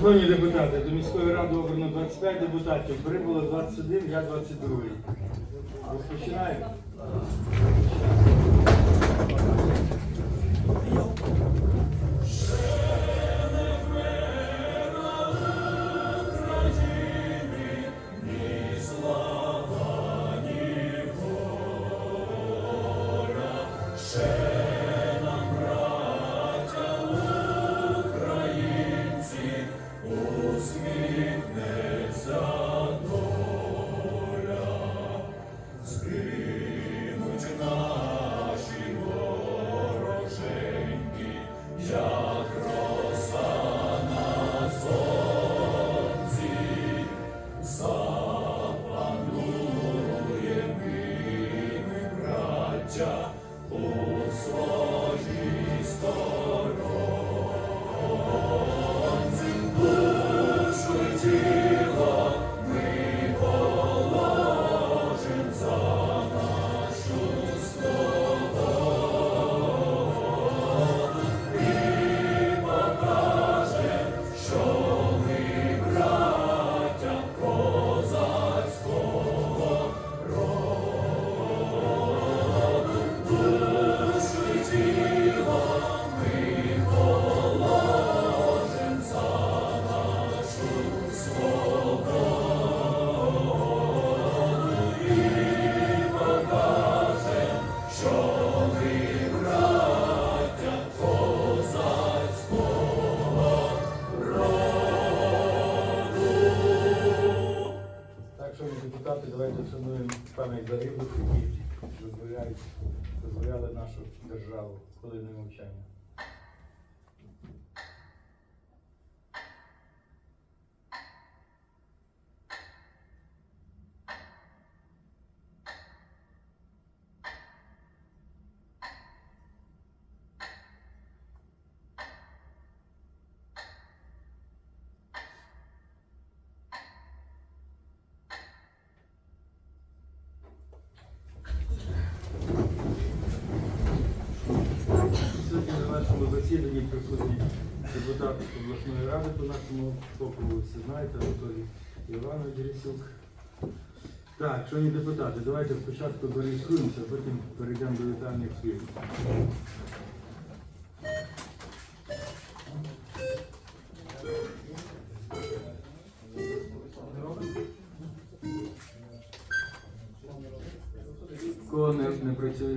Шановні депутати, до міської ради обрано 25 депутатів, прибуло 21, я 22. Розпочинаємо. Шановні депутати, давайте вшануємо пам'ять загиблих, які дозволяють, дозволяли нашу державу хвилиною мовчання. Сьогодні на нашому засіданні присутні депутати обласної ради по нашому округу. Всі знаєте, Анатолій Іванович Рісюк. Так, шановні депутати, давайте спочатку зареєструємося, а потім перейдемо до вітальних слів. Кого не, не працює?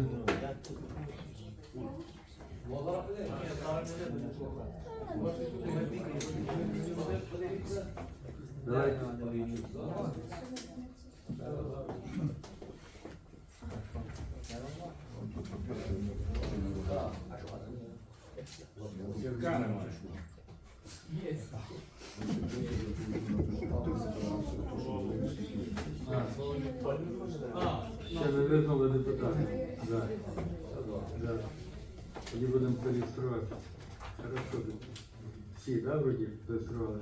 Давайте. А, Ще не визнали депутата. Да. Да. Тоді будемо реєструвати. Хорошо. Всі, да, вроді, реєстрували?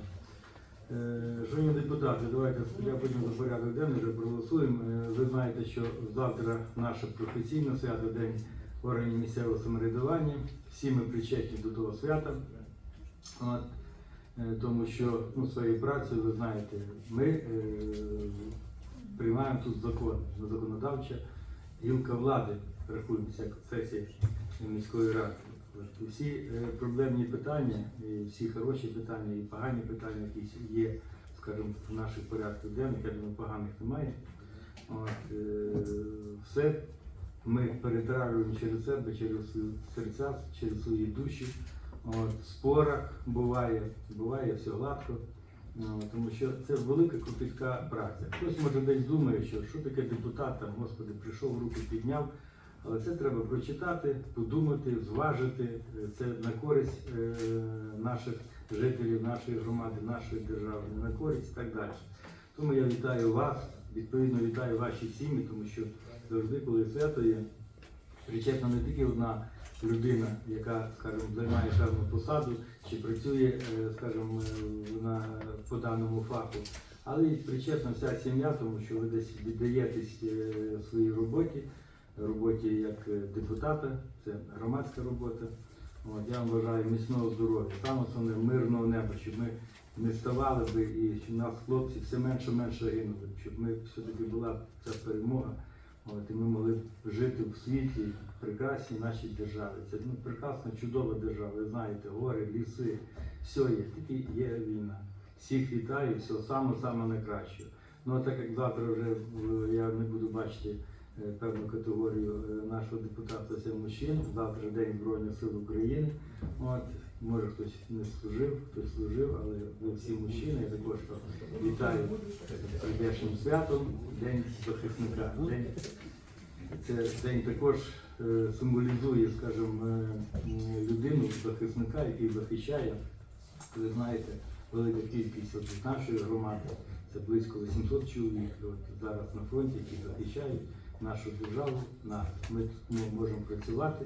Е, Шановні депутати, давайте я потім за порядок денний вже проголосуємо. Е, Ви знаєте, що завтра наше професійне свято, День органів місцевого самоврядування. Всі ми причетні до того свята. От, е, тому що ну, своєю працею, ви знаєте, ми е, приймаємо тут закон, законодавча гілка влади, рахуємося як сесія міської ради. І всі е, проблемні питання, і всі хороші питання, і погані питання, які є, скажімо, в наших порядках денних, я думаю, поганих немає. От, е, все ми перетравлюємо через себе, через серця, через свої душі. От, в спорах буває, буває все гладко. Тому що це велика кропітка праця. Хтось може десь думає, що що таке депутат, там, господи, прийшов, руку підняв. Але це треба прочитати, подумати, зважити. Це на користь е, наших жителів, нашої громади, нашої держави, на користь і так далі. Тому я вітаю вас, відповідно вітаю ваші сім'ї, тому що завжди, коли свято є, причетна не тільки одна людина, яка, скажімо, займає певну посаду чи працює, е, скажімо, е, на по даному факту, але й причетна вся сім'я, тому що ви десь віддаєтесь своїй роботі, роботі як е, депутата, це громадська робота. От, я вам бажаю міцного здоров'я, саме основне мирного неба, щоб ми не ставали би і щоб нас хлопці все менше менше гинули, щоб ми все-таки була ця перемога. От, і ми могли б жити в світлі, прекрасній нашій державі. Це ну, прекрасна, чудова держава. Ви знаєте, гори, ліси, все є. Тільки є війна. Всіх вітаю, всього саме саме найкращого. Ну а так як завтра вже е, я не буду бачити певну категорію е, нашого депутата це мужчин. Завтра День Збройних сил України. От, може хтось не служив, хтось служив, але ви всі мужчини. Я також вітаю прийдешнім святом, День захисника. День, це день також е, символізує, скажімо, е, людину, захисника, який захищає. Ви знаєте, велика кількість от нашої громади, це близько 800 чоловік от зараз на фронті, які захищають нашу державу, нас. Ми, ми можемо працювати,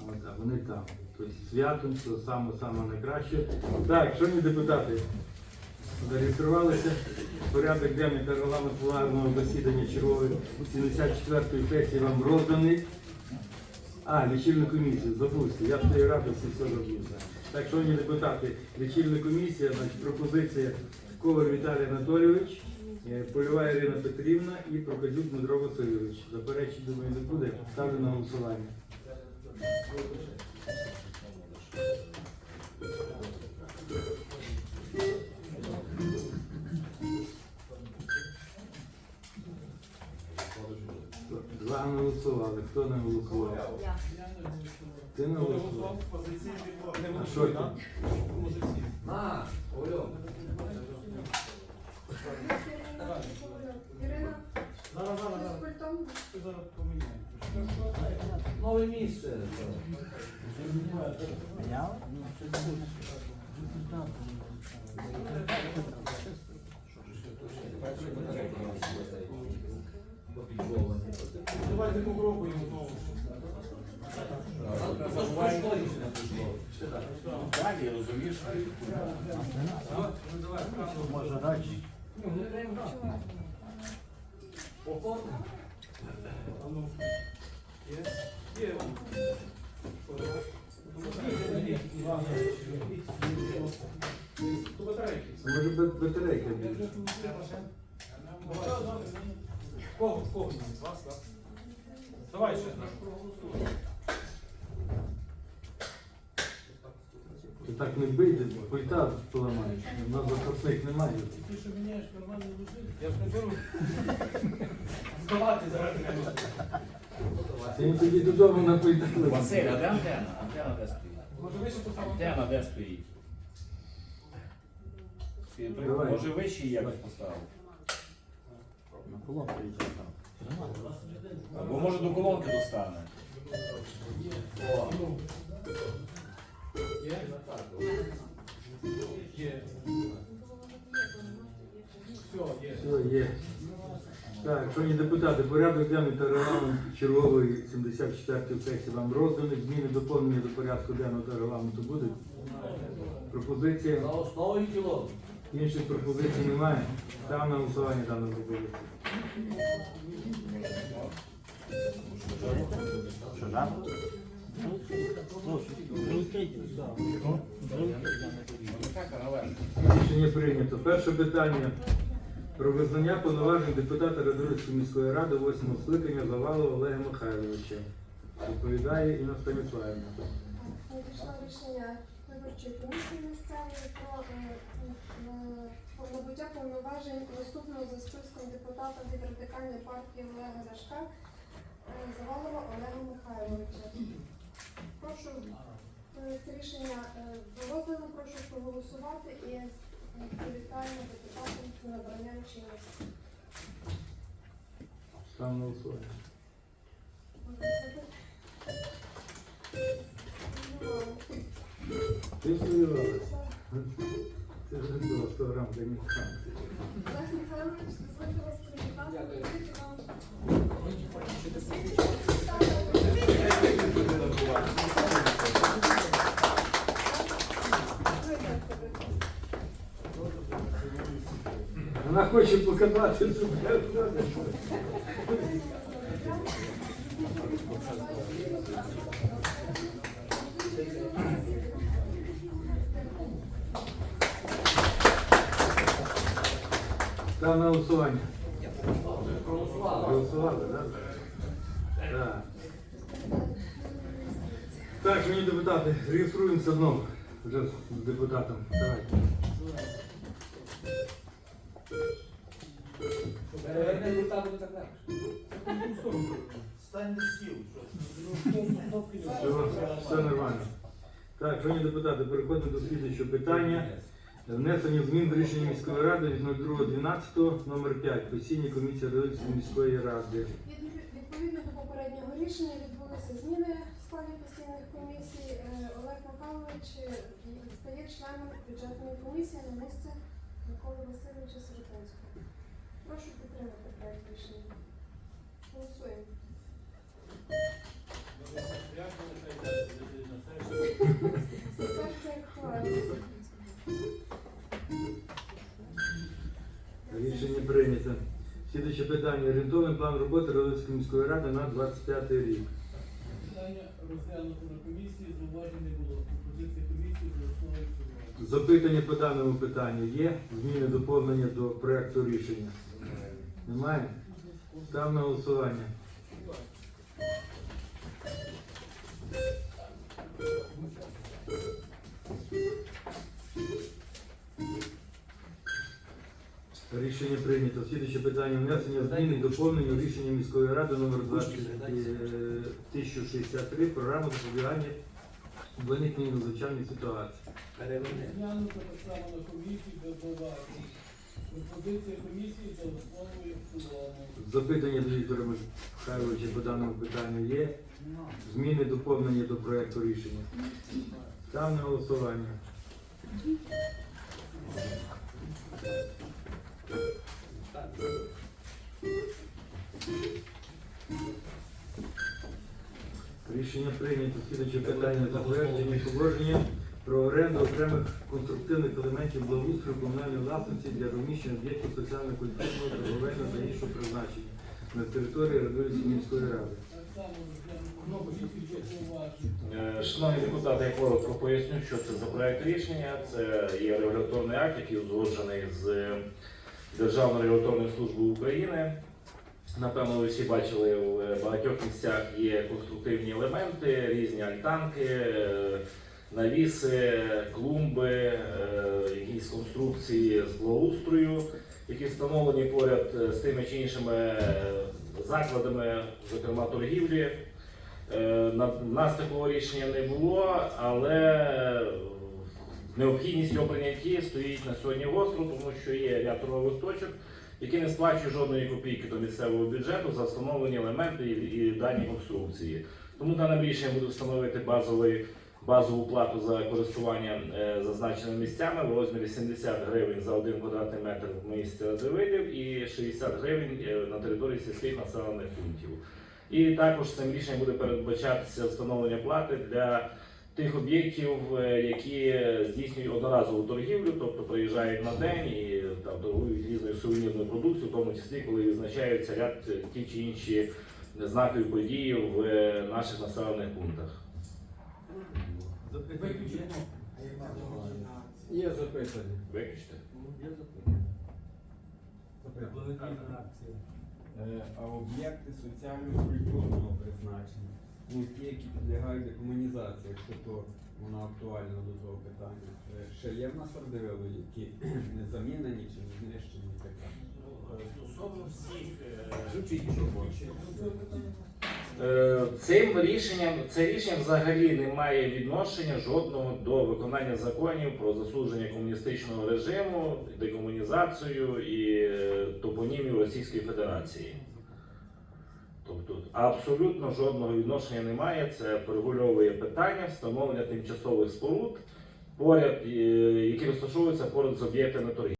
а вони там. Тобто святом, це саме саме найкраще. Так, шановні депутати, зареєструвалися. Порядок денний та регламент пленарного засідання чергової 74-ї сесії вам розданий. А, лічильну комісію, забувся. Я в цій радості все забувся. Так, шановні депутати, лічильна комісія, значить, пропозиція Коваль Віталій Анатолійович, Польова Ірина Петрівна і Проказюк Дмитро Васильович. Заперечень, думаю, не буде. Ставлю на голосування. Два не голосували. Хто не голосував? Я. Ти не голосував? А що ти? На, Олю. Ірина, Зараз, зараз, з зараз. пультом. Зараз поміняємо. Нове місце. Давайте попробуємо знову. Далі, розумієш? Може радше. Є? Батарейки. Може бути батарейка? Кого? Кого? Вас, так? Давай ще. Ти так не вийде, пульта поламаєш. У нас запасних немає. Ти що міняєш нормально лежить? Я ж не беру. Здавати зараз не буду. Ти їм тоді додому на пульта. Василь, а де антенна? Антенна де стоїть? Може вище поставити? Антенна де стоїть? Ти, Давай. Може вище якось поставив? Або може до колонки достане. Є? Так, шановні депутати, порядок денний та регламент чергової 74-ї сесії вам розданий. Зміни доповнення до порядку денного та регламенту будуть. Пропозиція. За основу і кіло. Інших пропозицій немає. Став на голосування даної пропозиції. Рішення прийнято. Перше питання про визнання повноважень депутата Радовицької міської ради 8 скликання Завалова Олега Михайловича. Відповідає Інна Станіславівна. Надійшло рішення виборчої комісії місцевої про е, е, набуття повноважень наступного за списком депутата від радикальної партії Олега Ляшка е, Завалова Олега Михайловича. Прошу е, це рішення е, прошу проголосувати і е, привітаємо депутатам з набранням чинності. Став на голосування. Ти сподівалася? Це ж не було 100 грам для них. Олег Михайлович, дозвольте вас привітати. Привіт Вона хоче показати себе. Став на голосування. Проголосували. Голосували, так? Так. Так, шановні депутати, реєструємося знову вже з депутатом. Давайте. Так легше. Все, нормально. Так, шановні депутати, переходимо до слідчого питання. Внесення змін до рішення міської ради від 02.12 номер 5 постійні комісії Радивської міської ради. Відповідно до попереднього рішення відбулися зміни в складі постійних комісій. Е, Олег Михайлович е, стає членом бюджетної комісії на місце Миколи Васильовича Сиротинського. Прошу підтримати проект рішення. Голосуємо. Рішення прийнято. Слідуюче питання. Орієнтовний план роботи Радивської міської ради на 25 рік. Питання розглянуто на комісії, зауважень не було. Пропозиція комісії за цілому. Запитання по даному питанню є? Зміни доповнення до проекту рішення? Немає? Став на голосування. Рішення прийнято. Слідуюче питання внесення змін і доповнення рішення міської ради номер 20, е, 1063 програми запобігання виникнення надзвичайних ситуацій. Розглянуто так само на комісії без зауважень. Пропозиція комісії за основу і в цілому. Запитання до Віктора Михайловича по даному питанню є. Зміни доповнення до проекту рішення. Став на голосування. Рішення прийнято. Слідуюче питання затвердження положення про оренду окремих конструктивних елементів благоустрою комунальної власності для розміщення об'єктів соціально-культурного, торговельного та іншого призначення на території Радивської міської ради. Е, Шановні депутати, я коротко поясню, що це за проект рішення. Це є регуляторний акт, який узгоджений з Державною регуляторною службою України. Напевно, ви всі бачили в багатьох місцях є конструктивні елементи, різні альтанки, е, навіси, клумби, е, якісь конструкції з благоустрою, які встановлені поряд е, з тими чи іншими е, закладами, зокрема торгівлі. Е, в нас такого рішення не було, але е, необхідність його прийняття стоїть на сьогодні гостро, тому що є ряд торгових точок, які не сплачують жодної копійки до місцевого бюджету за встановлені елементи і, дані конструкції. Тому даним рішенням буде встановити базовий, базову плату за користування е, зазначеними місцями в розмірі 70 гривень за 1 квадратний метр в місті Радивилів і 60 гривень е, на території сільських населених пунктів. І також цим рішенням буде передбачатися встановлення плати для тих об'єктів, е, які здійснюють одноразову торгівлю, тобто приїжджають на день і там торгують різною сувенірною продукцією, в тому числі коли відзначаються ряд е, ті чи інші знакові події в е, наших населених пунктах. Виключено. Є запитання. Виключте. Е, А об'єкти соціально-культурного призначення, ну ті, які підлягають декомунізації, якщо то вона актуальна до цього питання. Е, Ще є в нас Радивило, які не замінені чи не знищені і так далі. Стосовно всіх питання Е, Цим рішенням це рішення взагалі не має відношення жодного до виконання законів про засудження комуністичного режиму, декомунізацію і е, топонімів Російської Федерації. Тобто абсолютно жодного відношення немає. Це перегульовує питання встановлення тимчасових споруд, поряд, е, які розташовуються поряд з об'єктами торгівлі.